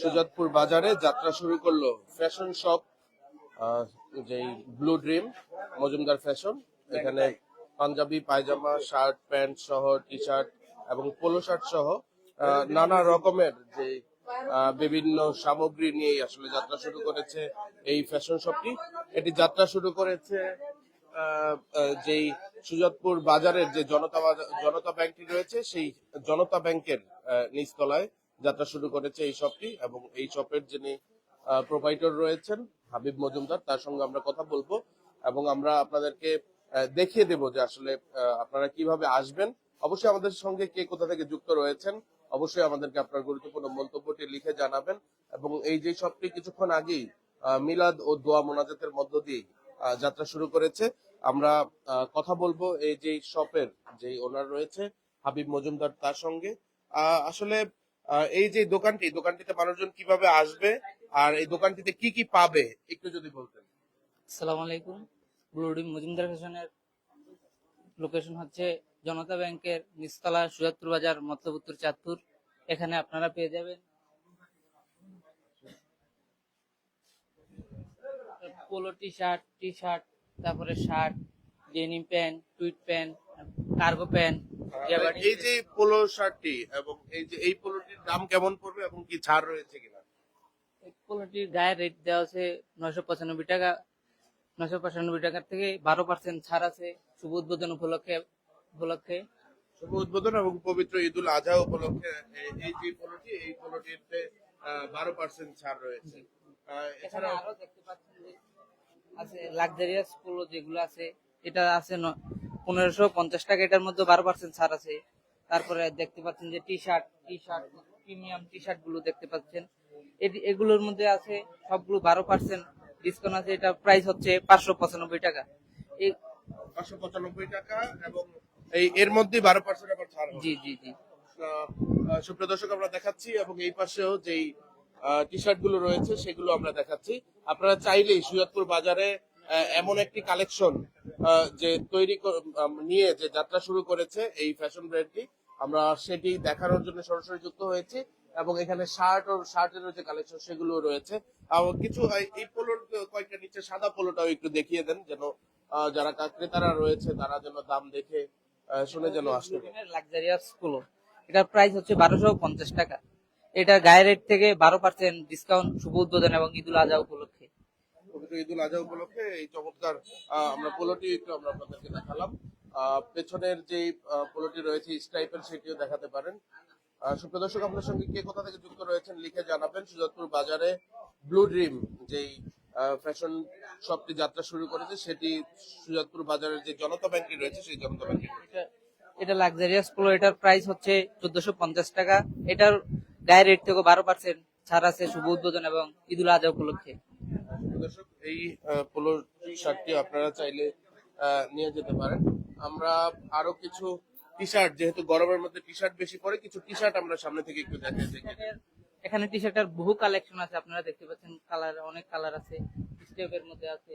সুজাতপুর বাজারে যাত্রা শুরু করল ফ্যাশন শপ যেই ব্লু ড্রিম মজুমদার ফ্যাশন। এখানে পাঞ্জাবি, পায়জামা, শার্ট, প্যান্ট সহ টি শার্ট এবং পোলো শার্ট সহ নানা রকমের যে বিভিন্ন সামগ্রী নিয়ে আসলে যাত্রা শুরু করেছে এই ফ্যাশন শপটি। এটি যাত্রা শুরু করেছে যেই সুজাতপুর বাজারের যে জনতা জনতা ব্যাংকটি রয়েছে, সেই জনতা ব্যাংকের নিচতলায়। যাত্রা শুরু করেছে এই শপটি এবং এই শপের যিনি প্রোভাইডার রয়েছেন, হাবিব মজুমদার, তার সঙ্গে আমরা কথা বলব এবং আমরা আপনাদেরকে দেখিয়ে দেব যে আসলে আপনারা কীভাবে আসবেন। অবশ্যই আমাদের সঙ্গে কে কোথা থেকে যুক্ত রয়েছেন, অবশ্যই আমাদেরকে আপনার গুরুত্বপূর্ণ মন্তব্যটি লিখে জানাবেন এবং এই যে শপটি কিছুক্ষণ আগেই মিলাদ ও দোয়া মোনাজাতের মধ্য দিয়ে যাত্রা শুরু করেছে। আমরা কথা বলব এই যে শপের যে ওনার রয়েছে, হাবিব মজুমদার তার সঙ্গে। আসলে এই যে দোকানটি দোকানটিতে মানুষজন কীভাবে আসবে আর এই দোকানটিতে কি কি পাবে, একটু যদি বলতেন। আসসালামু আলাইকুম। ব্লুডি মজুমদার ফ্যাশনের লোকেশন হচ্ছে জনতা ব্যাংকের নিচতলা সুজাতপুর বাজার মতলবুত্তর চাঁদপুর। এখানে আপনারা পেয়ে যাবেন polo T shirt T shirt তারপরে shirt, denim pant, tweed pant, cargo pant এই যে পোলো শার্টটি এবং এই যে এই পোলোটির দাম কেমন পড়বে এবং কি ছাড় রয়েছে কিনা? পোলোটির গায়ের রেট দেওয়া আছে নয়শো পঁচানব্বই টাকা। নয়শো পঁচানব্বই টাকার থেকে বারো পার্সেন্ট ছাড় আছে শুভ উদ্বোধন উপলক্ষে উপলক্ষে। শুভ উদ্বোধন এবং পবিত্র ঈদুল আজহা উপলক্ষে এই যে পোলোটি এই পোলোটিতে বারো পার্সেন্ট ছাড় রয়েছে। এখানে আরও দেখতে পাচ্ছেন আছে লাক্সারিয়াস পোলো যেগুলো আছে এটা আছে পনেরোশো পঞ্চাশ টাকা এটার মধ্যে বারো পার্সেন্ট ছাড় আছে। তারপরে দেখতে পাচ্ছেন যে T shirt T shirt premium T শার্টগুলো দেখতে পাচ্ছেন। এগুলোর মধ্যে আছে সবগুলো বারো পার্সেন্ট ডিসকাউন্ট আছে এটা প্রাইস হচ্ছে পাঁচশো পঁচানব্বই টাকা। এই পাঁচশো পঁচানব্বই টাকা এবং এই এর মধ্যে বারো পার্সেন্ট আবার ছাড় জি জি জি। সুপ্রিয় দর্শক আমরা দেখাচ্ছি এবং এই পাশেও যেই টি শার্টগুলো রয়েছে সেগুলো আমরা দেখাচ্ছি। আপনারা চাইলেই সুজাতপুর বাজারে এমন একটি কালেকশন যে তৈরি নিয়ে যে যাত্রা শুরু করেছে এই ফ্যাশন ব্র্যান্ডটি আমরা সেটি দেখানোর জন্য সরাসরি যুক্ত হয়েছি এবং এখানে শার্ট ও শার্টের যে কালেকশন সেগুলো রয়েছে। কিছু এই পোলোর কয়েকটা নিচে সাদা পোলোটাও একটু দেখিয়ে দেন যেন যারা ক্রেতারা রয়েছে তারা যেন দাম দেখে শুনে যেন আসতে লাক্সারিয়াস পোলো। এটার প্রাইস হচ্ছে বারোশো পঞ্চাশ টাকা। এটা গায়ের রেট থেকে বারো পার্সেন্ট ডিসকাউন্ট শুভ উদ্বোধন এবং ঈদুল আজহা ঈদুল আজহা উপলক্ষে এই চমৎকার আমরা পোলোটি একটু আমরা আপনাদেরকে দেখালাম। পেছনের যে পোলোটি রয়েছে স্ট্রাইপের সেটিও দেখাতে পারেন। সুপ্রিয় দর্শক, আপনার সঙ্গে কে কোথা থেকে যুক্ত রয়েছেন লিখে জানাবেন। সুজাতপুর বাজারে ব্লু ড্রিম যেই ফ্যাশন শপটি যাত্রা শুরু করেছে, সেটি সুজাতপুর বাজারের যে জনতা ব্যাংকটি রয়েছে, সেই জনতা ব্যাংকটি এটা লাক্সারিয়াস পোলো এটার প্রাইস হচ্ছে চোদ্দশো পঞ্চাশ টাকা। এটার গায়ের রেট থেকে বারো পার্সেন্ট ছাড় আছে শুভ উদ্বোধন এবং ঈদুল আজহা উপলক্ষে। দর্শক, এই পোলো শার্টটি আপনারা চাইলে নিয়ে যেতে পারেন। আমরা আরও কিছু টি শার্ট যেহেতু গরমের মধ্যে টি শার্ট বেশি পরে, কিছু টি শার্ট আমরা সামনে থেকে একটু দেখে। দেখে এখানে টি শার্টের বহু কালেকশন আছে, আপনারা দেখতে পাচ্ছেন কালার অনেক কালার আছে, স্টেপের মধ্যে আছে।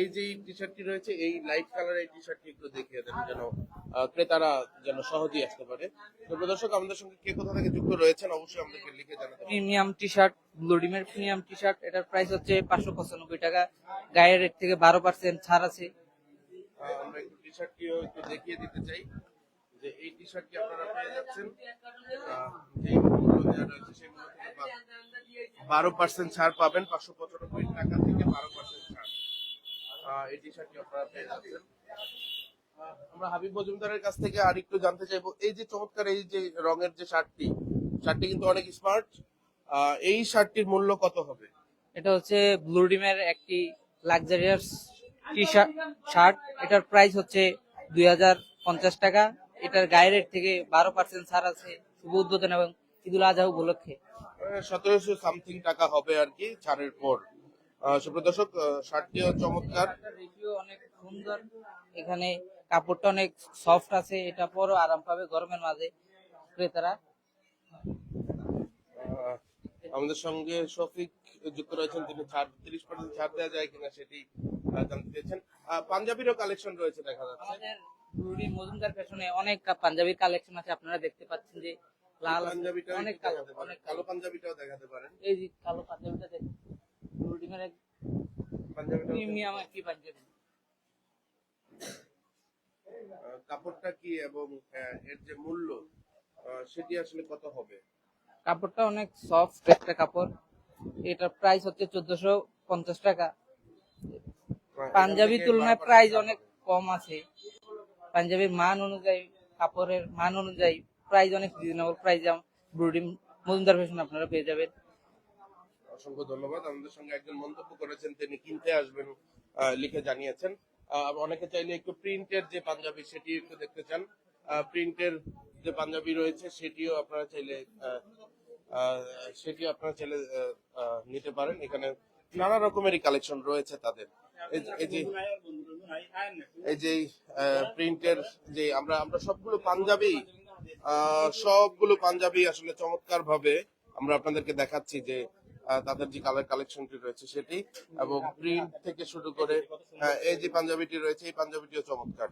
এই যে টি শার্টটি রয়েছে এই লাইট কালার এই টি শার্টটি একটু দেখিয়ে দেন যেন ক্রেতারা যেন সহজেই আসতে পারে। তো দর্শক আমাদের সঙ্গে কে কোথা থেকে যুক্ত রয়েছেন অবশ্যই আমাদেরকে লিখে জানাতে প্রিমিয়াম টি শার্ট ব্লুডিমের প্রিমিয়াম টি শার্ট এটার প্রাইস হচ্ছে পাঁচশো পঁচানব্বই টাকা। গায়ের রেট থেকে বারো পার্সেন্ট ছাড় আছে। আমরা একটু টি শার্টটিও একটু দেখিয়ে দিতে চাই যে এই টি শার্টটি আপনারা পেয়ে যাচ্ছেন। যেই মূল্য দেওয়া রয়েছে সেই মূল্য থেকে বারো পার্সেন্ট ছাড় পাবেন। পাঁচশো পঁচানব্বই টাকা থেকে বারো পার্সেন্ট এই টি শার্টটি আপনারা পেয়ে যাচ্ছেন। আহ, আমরা হাবিব মজুমদারের কাছ থেকে আর একটু জানতে চাইব এই যে চমৎকার এই যে রঙের যে শার্টটি শার্টটি কিন্তু অনেক স্মার্ট এই শার্টটির মূল্য কত হবে? এটা হচ্ছে ব্লুডিমের একটি লাক্সারিয়াস টি শার্ট শার্ট এটার প্রাইস হচ্ছে দুই হাজার পঞ্চাশ টাকা। এটার গায়ের রেট থেকে বারো পার্সেন্ট ছাড় আছে শুভ উদ্বোধন এবং ঈদুল আজহা উপলক্ষে। সতেরোশো সামথিং টাকা হবে আর কি ছাড়ের পর। আহ, সুপ্রিয় দর্শক আহ, শার্টটিও চমৎকার। রিভিউ অনেক সুন্দর। এখানে কাপড়টা অনেক সফট আছে এটা পরও আরাম পাবে গরমের মাঝে ক্রেতারা। আমাদের সঙ্গে শফিক যুক্ত রয়েছেন তিনি ছাড় তিরিশ পার্সেন্ট ছাড় দেওয়া যায় কিনা সেটি জানতে চেয়েছেন। পাঞ্জাবিরও কালেকশন রয়েছে দেখা যাচ্ছে। আমাদের ব্লুডি মজুমদার ফ্যাশনে অনেক পাঞ্জাবির কালেকশন আছে আপনারা দেখতে পাচ্ছেন যে লাল পাঞ্জাবিটা অনেক কালো দেখাতে অনেক কালো পাঞ্জাবিটাও দেখাতে পারেন। এই যে কালো পাঞ্জাবিটা ব্লু ডিমের এক প্রিমিয়াম একটি পাঞ্জাবি। কাপড়টা কি এবং এর যে মূল্য সেটি আসলে কত হবে? কাপড়টা অনেক সফট একটা কাপড়। এটার প্রাইস হচ্ছে চোদ্দশো পঞ্চাশ টাকা। পাঞ্জাবি তুলনায় প্রাইস অনেক কম আছে। পাঞ্জাবির মান অনুযায়ী কাপড়ের মান অনুযায়ী প্রাইস অনেক রিজনেবল প্রাইস ব্রুডিং মজুমদার ফ্যাশন আপনারা পেয়ে যাবেন। অসংখ্য ধন্যবাদ। আমাদের সঙ্গে একজন মন্তব্য করেছেন, তিনি কিনতে আসবেন লিখে জানিয়েছেন। অনেকে চাইলে একটু প্রিন্টের যে পাঞ্জাবি সেটি একটু দেখতে চান। প্রিন্টের যে পাঞ্জাবি রয়েছে, সেটিও আপনারা চাইলে সেটি আপনারা চাইলে নিতে পারেন। এখানে নানা রকমেরই কালেকশন রয়েছে তাদের। এই যে- এই যে প্রিন্টের যে আমরা আমরা সবগুলো পাঞ্জাবি সবগুলো পাঞ্জাবি আসলে চমৎকার ভাবে আমরা আপনাদেরকে দেখাচ্ছি যে তাদের যে কালার কালেকশনটি রয়েছে সেটি এবং প্রিন্ট থেকে শুরু করে এই যে পাঞ্জাবিটি রয়েছে, এই পাঞ্জাবিটিও চমৎকার।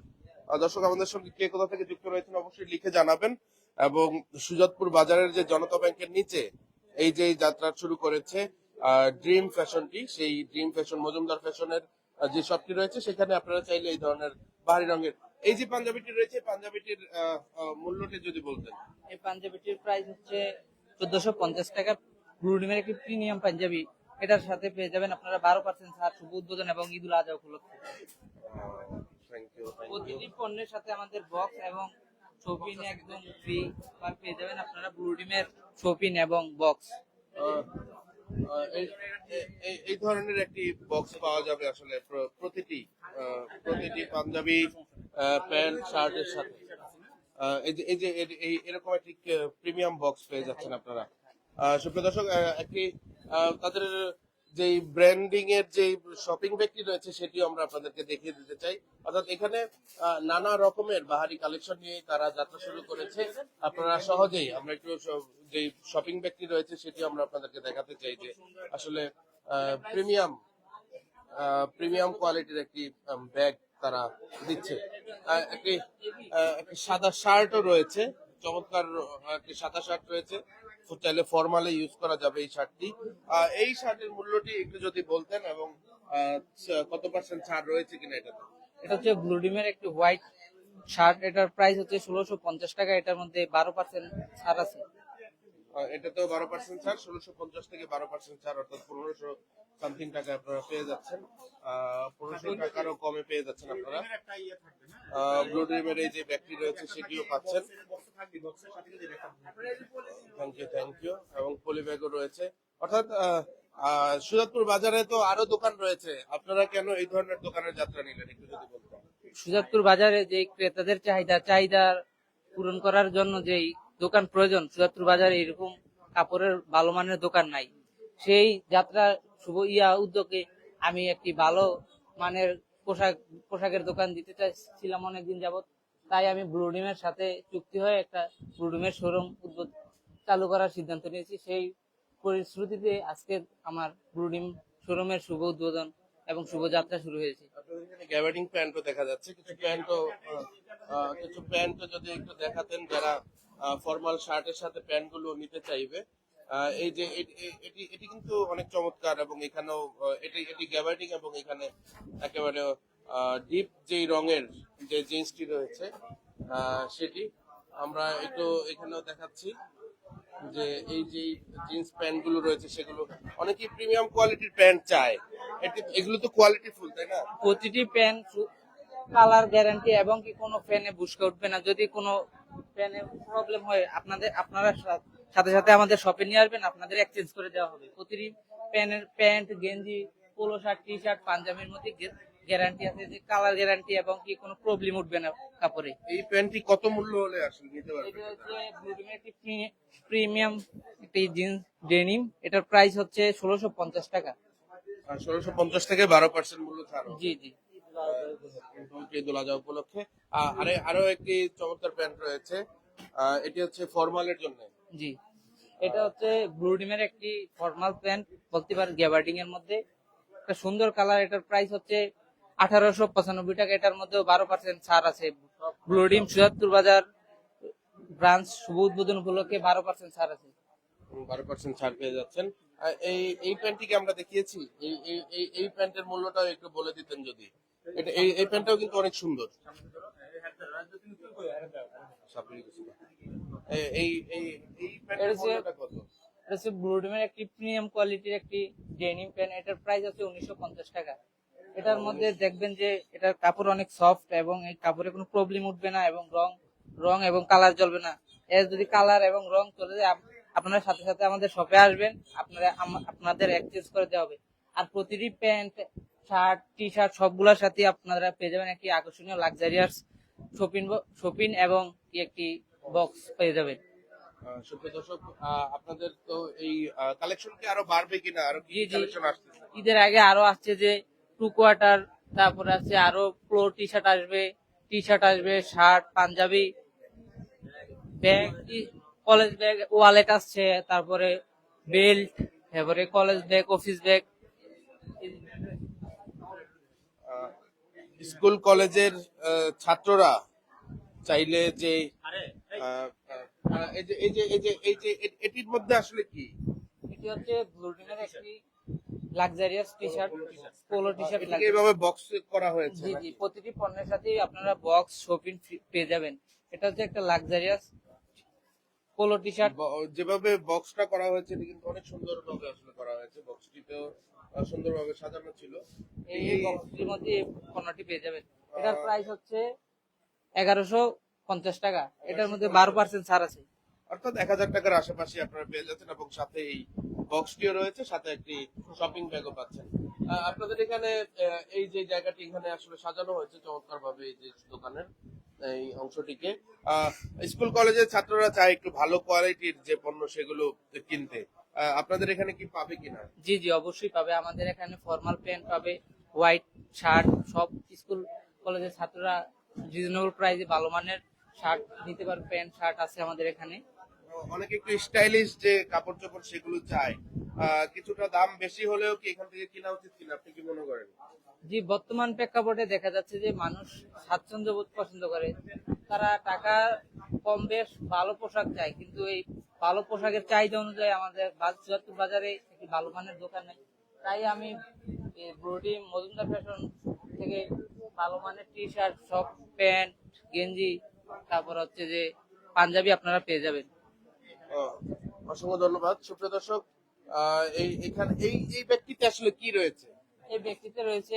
দর্শক, আমাদের সঙ্গে কে কোথা থেকে যুক্ত রয়েছেন অবশ্যই লিখে জানাবেন এবং সুজাতপুর বাজারের যে জনতা ব্যাংকের নিচে এই যে যাত্রা শুরু করেছে ড্রিম ফ্যাশনটি সেই ড্রিম ফ্যাশন মজুমদার ফ্যাশনের যে শপটি রয়েছে, সেখানে আপনারা চাইলে এই ধরনের বাহারি রঙের, এই যে পাঞ্জাবিটি রয়েছে পাঞ্জাবিটির মূল্যটি যদি বলতেন। এই পাঞ্জাবিটির প্রাইস হচ্ছে চোদ্দশো পঞ্চাশ টাকা। ব্লু ডিমের একটি প্রিমিয়াম পাঞ্জাবি। এটার সাথে পেয়ে যাবেন আপনারা বারো পার্সেন্ট ছাড় শুভ উদ্বোধন এবং ঈদুল আজহা উপলক্ষে। প্রতিটি পণ্যের সাথে আমাদের বক্স এবং শপিং একদম ফ্রি আর পেয়ে যাবেন আপনারা ব্লু ডিমের শপিং এবং বক্স এই ধরনের একটি বক্স পাওয়া যাবে আসলে প্রতিটি প্রতিটি পাঞ্জাবি প্যান্ট শার্টের সাথে। এই যে এই যে এই এরকম একটি প্রিমিয়াম বক্স পেয়ে যাচ্ছেন আপনারা। সুপ্রিয় দর্শক একটি তাদের যে ব্র্যান্ডিং এর যে শপিং ব্যাগটি রয়েছে, সেটিও আমরা আপনাদেরকে দেখিয়ে দিতে চাই। অর্থাৎ এখানে নানা রকমের বাহারি কালেকশন নিয়ে তারা যাত্রা শুরু করেছে। আপনারা সহজেই, আমরা একটু যে শপিং ব্যাগটি রয়েছে সেটি আমরা আপনাদেরকে দেখাতে চাই যে আসলে প্রিমিয়াম প্রিমিয়াম কোয়ালিটির একটি ব্যাগ তারা দিচ্ছে। একটি সাদা শার্টও রয়েছে। চমৎকার একটি সাদা শার্ট রয়েছে। চাইলে ফর্মালে ইউজ করা যাবে এই শার্টটি এই শার্টের মূল্যটি একটু যদি বলতেন এবং কত পার্সেন্ট ছাড় রয়েছে কিনা এটাতে? এটা হচ্ছে ব্লু ডিমের একটি হোয়াইট শার্ট এটার প্রাইস হচ্ছে ষোলোশো পঞ্চাশ টাকা। এটার মধ্যে বারো পার্সেন্ট ছাড় আছে। এটাতেও বারো পার্সেন্ট ছাড় ষোলোশো পঞ্চাশ থেকে বারো পার্সেন্ট ছাড় অর্থাৎ পনেরোশো সামথিং টাকা আপনারা পেয়ে যাচ্ছেন। পনেরোশো টাকারও কমে পেয়ে যাচ্ছেন আপনারা। ব্লু ড্রিমের এই যে ব্যাগটি রয়েছে সেটিও পাচ্ছেন। থ্যাংক ইউ থ্যাংক ইউ এবং পলি ব্যাগও রয়েছে। অর্থাৎ আহ, আহ, সুজাতপুর বাজারে তো আরও দোকান রয়েছে। আপনারা কেন এই ধরনের দোকানের যাত্রা নিলেন একটু যদি বলতেন? সুজাতপুর বাজারে যে ক্রেতাদের চাহিদা চাহিদা পূরণ করার জন্য যেই দোকান প্রয়োজন চুয়াত্তর বাজারে এরকম কাপড়ের ভালো মানের দোকান নাই। সেই যাত্রা শুভ ইয়া উদ্যোগে আমি একটি ভালো মানের পোশাক, পোশাকের দোকান দিতে চাইছিলাম অনেকদিন যাবত তাই আমি ব্লুডিমের সাথে চুক্তি হয়ে একটা ব্লুডিমের শোরুম উদ্বোধ, চালু করার সিদ্ধান্ত নিয়েছি। সেই পরিশ্রুতিতে আজকে আমার ব্লুডিম শোরুমের শুভ উদ্বোধন এবং শুভ যাত্রা শুরু হয়েছে। দেখা যাচ্ছে। কিছু কিছু প্যান্টও যদি একটু দেখাতেন যারা ফর্মাল শার্টের সাথে প্যান্টগুলো নিতে চাইবে। এই যে এটি এটি কিন্তু অনেক চমৎকার এবং এখানেও এটি এটি গ্যাবার্ডিং এবং এখানে একেবারে ডিপ যেই রঙের যে জিন্সটি রয়েছে সেটি আমরা একটু এখানেও দেখাচ্ছি যে এই যে জিন্স প্যান্টগুলো রয়েছে সেগুলো অনেকেই প্রিমিয়াম কোয়ালিটির প্যান্ট চায়। এগুলো তো কোয়ালিটি ফুল, তাই না? প্রতিটি প্যান কালার গ্যারান্টি এবং কি কোনো ফ্যানে বুসকে উঠবে না। যদি কোনো ফ্যানে প্রবলেম হয় আপনাদের আপনারা সাথে সাথে আমাদের শপে নিয়ে আসবেন আপনাদের এক্সচেঞ্জ করে দেওয়া হবে। প্রতিটি প্যানের প্যান্ট গেঞ্জি পোলো শার্ট টি শার্ট পাঞ্জাবির মধ্যে গ্যারান্টি আছে যে কালার গ্যারান্টি এবং কি কোনো প্রবলেম উঠবে না কাপড়ে। এই প্যান্টটি কত মূল্য হলে আসলে নিতে পারবে এটা হচ্ছে প্রিমিয়াম একটি জিন্স ডেনিম এটার প্রাইস হচ্ছে ষোলোশো পঞ্চাশ টাকা। ষোলোশো পঞ্চাশ থেকে বারো পার্সেন্ট মূল্য ছাড় জি জি। আহ, ঈদুল আজহা উপলক্ষে। আরে আরও একটি চমৎকার প্যান্ট রয়েছে। এটি হচ্ছে ফর্মালের জন্য। জি। এটা হচ্ছে ব্লুডিমের একটি ফর্মাল প্যান্ট বলতে পারেন গ্যাবার্ডিং এর মধ্যে। একটা সুন্দর কালার এটার প্রাইস হচ্ছে আঠারোশো পঁচানব্বই টাকা। এটার মধ্যেও বারো পার্সেন্ট ছাড় আছে। ব্লুডিম সুজাতপুর বাজার ব্রাঞ্চ শুভ উদ্বোধন উপলক্ষে বারো পার্সেন্ট ছাড় আছে। বারো পার্সেন্ট ছাড় পেয়ে যাচ্ছেন। এই এই প্যান্টটি কি আমরা দেখিয়েছি। এই এই প্যান্টের মূল্যটাও একটু বলে দিতেন যদি। এটা এই প্যান্টটাও কিন্তু অনেক সুন্দর। এই এই এই এই প্যান্টের এটা হচ্ছে- মূল্যটা কত? এটা হচ্ছে ব্লুডিমের একটি প্রিমিয়াম কোয়ালিটির একটি ডেনিম প্যান্ট এটার প্রাইস আছে উনিশশো পঞ্চাশ টাকা। এটার মধ্যে দেখবেন যে এটার কাপড় অনেক সফট এবং এই কাপড়ে কোনো প্রবলেম উঠবে না এবং রং রং এবং কালার জ্বলবে না। এর যদি কালার এবং রং চলে যায় আপ- আপনারা সাথে সাথে আমাদের শপে আসবেন আপনারা আপনাদের এক্সচেঞ্জ করে দেওয়া হবে। আর প্রতিটি প্যান্ট শার্ট টি শার্ট সবগুলোর সাথে আপনারা পেয়ে যাবেন একটি আকর্ষণীয় লাক্সারিয়াস শপিং শপিং এবং একটি বক্স পেয়ে যাবেন। সুপ্রিয় দর্শক আপনাদের তো এই কালেকশন কি আরও বাড়বে কিনা? আরও কি জি, জি। কালেকশন আসছে ঈদের আগে আরও আসছে যে টু কোয়ার্টার তারপরে আছে আরও ফ্লোর টি শার্ট আসবে টি শার্ট আসবে shirt Punjabi bag college bag wallet আসছে তারপরে বেল্ট তারপরে college bag office bag school কলেজের আহ, ছাত্ররা চাইলে যে এই যে এই যে এই যে এই যে এটির মধ্যে আসলে কি? এটি হচ্ছে ব্লুটিনের একটি luxurious T shirt polo T shirt এইভাবে বক্স করা হয়েছে জি জি প্রতিটি পণ্যের সাথেই আপনারা বক্স শপিং পেয়ে যাবেন। এটা হচ্ছে একটা লাক্সারিয়াস পোলো টি শার্ট যেভাবে বক্সটা করা হয়েছে এটা কিন্তু অনেক সুন্দরভাবে আসলে করা হয়েছে। বক্সটিতেও সুন্দরভাবে সাজানো ছিল। এই বক্সটির মধ্যে পণ্যটি পেয়ে যাবেন। এটার প্রাইস হচ্ছে এগারোশো পঞ্চাশ টাকা। এটার মধ্যে বারো পার্সেন্ট ছাড় আছে। অর্থাৎ এক হাজার টাকার আশেপাশে আপনারা পেয়ে যাচ্ছেন এবং সাথে এই বক্সটিও রয়েছে সাথে একটি শপিং ব্যাগও পাচ্ছেন। আপনাদের এখানে এই যে জায়গাটি এখানে আসলে সাজানো হয়েছে চমৎকার ভাবে এই যে দোকানের এই অংশটিকে। স্কুল কলেজের ছাত্ররা চায় একটু ভালো কোয়ালিটির যে পণ্য সেগুলো কিনতে। আপনাদের এখানে কি পাবে কিনা? জি জি অবশ্যই পাবে। আমাদের এখানে ফর্মাল প্যান্ট পাবে। হোয়াইট শার্ট সব স্কুল কলেজের ছাত্ররা রিজনেবল প্রাইসে ভালো মানের শার্ট নিতে পারবে প্যান্ট শার্ট আছে আমাদের এখানে। অনেকে একটু স্টাইলিশ যে কাপড় চোপড় সেগুলো চায়। কিছুটা দাম বেশি হলেও কি এখান থেকে কেনা উচিত কিনা আপনি কি মনে করেন? জি বর্তমান প্রেক্ষাপটে দেখা যাচ্ছে যে মানুষ স্বাচ্ছন্দ্য বোধ পছন্দ করে। তারা টাকা কম বেশ ভালো পোশাক চায় কিন্তু এই ভালো পোশাকের চাহিদা অনুযায়ী আমাদের চুয়াত্তর বাজারে একটি ভালো মানের দোকান নেই। তাই আমি ব্রোডি মজুমদার ফ্যাশন থেকে ভালো মানের টি শার্ট সব প্যান্ট গেঞ্জি তারপর হচ্ছে যে পাঞ্জাবি আপনারা পেয়ে যাবেন। অসংখ্য ধন্যবাদ। সুপ্রিয় দর্শক এই এখানে এই এই ব্যক্তিতে আসলে কি রয়েছে? এই ব্যক্তিতে রয়েছে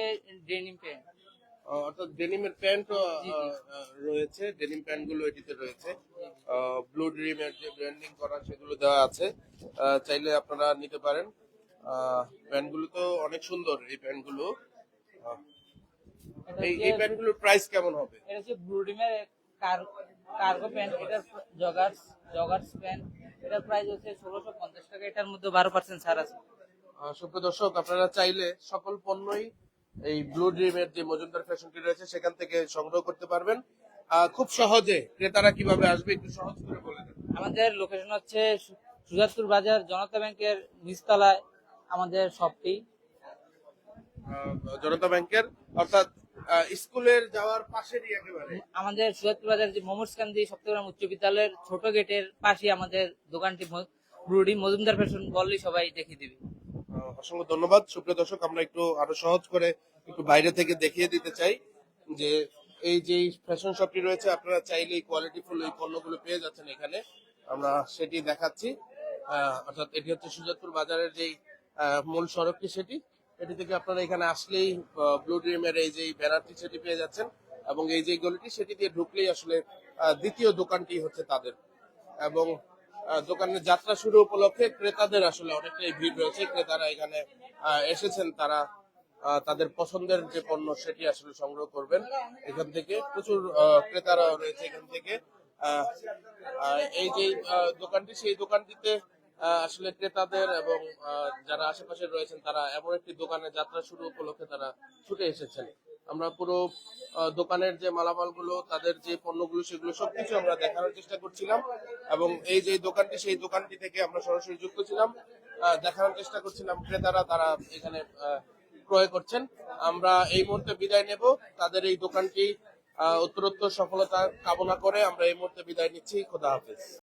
ডেনিম প্যান্ট অর্থাৎ ডেনিমের জি। রয়েছে ডেনিম প্যান্টগুলো এটিতে রয়েছে। ব্লু ড্রিমের যে ব্র্যান্ডিং করা সেগুলো দেওয়া আছে। চাইলে আপনারা নিতে পারেন। প্যান্টগুলো তো অনেক সুন্দর এই প্যান্টগুলো এই এই প্যান্টগুলোর প্রাইস কেমন হবে? এটা হচ্ছে ব্লু ব্লুডিমের কার্গো প্যান্ট এটার জগার্স জগার্স প্যান্ট এটার প্রাইস হচ্ছে ষোলোশো পঞ্চাশ টাকা। এটার মধ্যে বারো পার্সেন্ট ছাড় আছে। আহ, সুপ্রিয় দর্শক আপনারা চাইলে সকল পণ্যই এই ব্লু ড্রিমের যে মজুমদার ফ্যাশনটি রয়েছে সেখান থেকে সংগ্রহ করতে পারবেন। খুব সহজে ক্রেতারা কীভাবে আসবে একটু সহজ করে বলে দেন। আমাদের লোকেশন হচ্ছে সুজাতপুর বাজার জনতা ব্যাংকের নিচতলায় আমাদের শপটি জনতা ব্যাংকের অর্থাৎ স্কুলের যাওয়ার পাশেরই একেবারে। আমাদের সুজাতপুর বাজার যে মোমোসকান্দি সপ্তগ্রাম উচ্চ বিদ্যালয়ের ছোট গেটের পাশে আমাদের দোকানটি ব্রুডি মজুমদার ফ্যাশন বললেই সবাই দেখিয়ে দিবে। অসংখ্য ধন্যবাদ। সুপ্রিয় দর্শক, আমরা একটু আরও সহজ করে একটু বাইরে থেকে দেখিয়ে দিতে চাই যে এই যে ফ্যাশন শপটি রয়েছে, আপনারা চাইলে কোয়ালিটি ফুল এই পণ্যগুলো পেয়ে যাচ্ছেন এখানে। আমরা সেটি দেখাচ্ছি। অর্থাৎ এটি হচ্ছে সুজাতপুর বাজারের যেই মূল সড়কটি সেটি। এটি থেকে আপনারা এখানে আসলেই ব্লু ড্রিমের এই যে ব্যানারটি সেটি পেয়ে যাচ্ছেন এবং এই যে গলিটি সেটি দিয়ে ঢুকলেই আসলে দ্বিতীয় দোকানটি হচ্ছে তাদের। এবং দোকানের যাত্রা শুরু উপলক্ষে ক্রেতাদের আসলে অনেকটাই ভিড় রয়েছে। ক্রেতারা এখানে এসেছেন, তারা তাদের পছন্দের যে পণ্য সেটি আসলে সংগ্রহ করবেন। এখান থেকে প্রচুর ক্রেতারা রয়েছে এখান থেকে। এই যে দোকানটি, সেই দোকানটিতে আসলে ক্রেতাদের এবং যারা আশেপাশে রয়েছেন, তারা এমন একটি দোকানে যাত্রা শুরু উপলক্ষে তারা ছুটে এসেছেন। আমরা পুরো দোকানের যে মালামালগুলো, তাদের যে পণ্যগুলো, সেগুলো সবকিছু আমরা দেখানোর চেষ্টা করছিলাম এবং এই যে দোকানটি, সেই দোকানটি থেকে আমরা সরাসরি যুক্ত ছিলাম। দেখানোর চেষ্টা করছিলাম, ক্রেতারা তারা এখানে ক্রয় করছেন। আমরা এই মুহূর্তে বিদায় নেব। তাদের এই দোকানটি উত্তরোত্তর সফলতা কামনা করে আমরা এই মুহূর্তে বিদায় নিচ্ছি। খোদা হাফেজ।